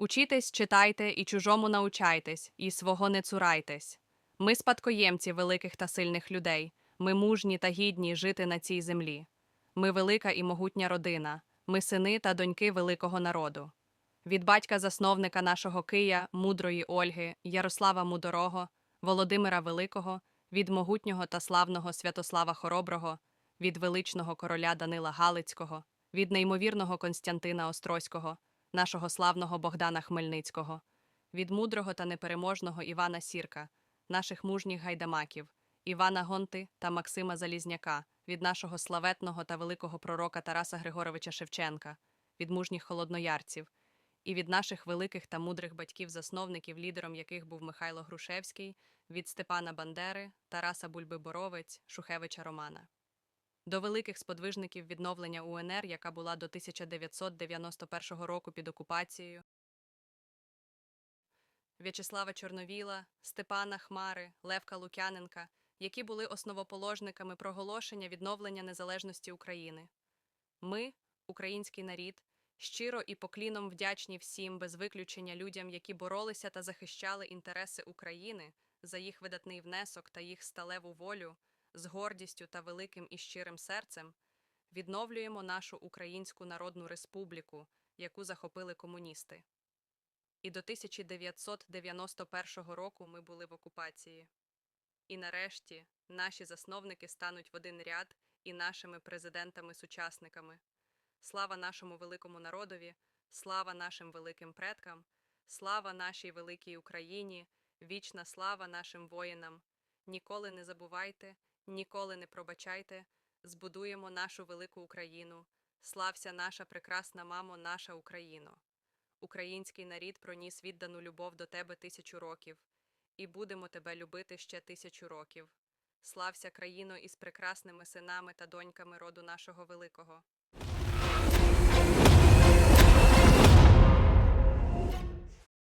Учітесь, читайте і чужому научайтесь, і свого не цурайтесь. Ми спадкоємці великих та сильних людей. Ми мужні та гідні жити на цій землі. Ми велика і могутня родина. Ми сини та доньки великого народу. Від батька-засновника нашого Кия, мудрої Ольги, Ярослава Мудорого, Володимира Великого, від могутнього та славного Святослава Хороброго, від величного короля Данила Галицького, від неймовірного Константина Острозького, нашого славного Богдана Хмельницького, від мудрого та непереможного Івана Сірка, наших мужніх гайдамаків, Івана Гонти та Максима Залізняка, від нашого славетного та великого пророка Тараса Григоровича Шевченка, від мужніх холодноярців, і від наших великих та мудрих батьків-засновників, лідером яких був Михайло Грушевський, від Степана Бандери, Тараса Бульби-Боровець, Шухевича Романа. До великих сподвижників відновлення УНР, яка була до 1991 року під окупацією, В'ячеслава Чорновіла, Степана Хмари, Левка Лук'яненка, які були основоположниками проголошення відновлення незалежності України. Ми, український нарід, щиро і покліном вдячні всім без виключення людям, які боролися та захищали інтереси України за їх видатний внесок та їх сталеву волю, з гордістю та великим і щирим серцем, відновлюємо нашу Українську Народну Республіку, яку захопили комуністи. І до 1991 року ми були в окупації. І нарешті наші засновники стануть в один ряд і нашими президентами-сучасниками. Слава нашому великому народові, слава нашим великим предкам, слава нашій великій Україні, вічна слава нашим воїнам. Ніколи не забувайте, ніколи не пробачайте, збудуємо нашу велику Україну. Слався наша прекрасна мамо, наша Україно. Український нарід проніс віддану любов до тебе тисячу років, і будемо тебе любити ще тисячу років. Слався країно із прекрасними синами та доньками роду нашого великого.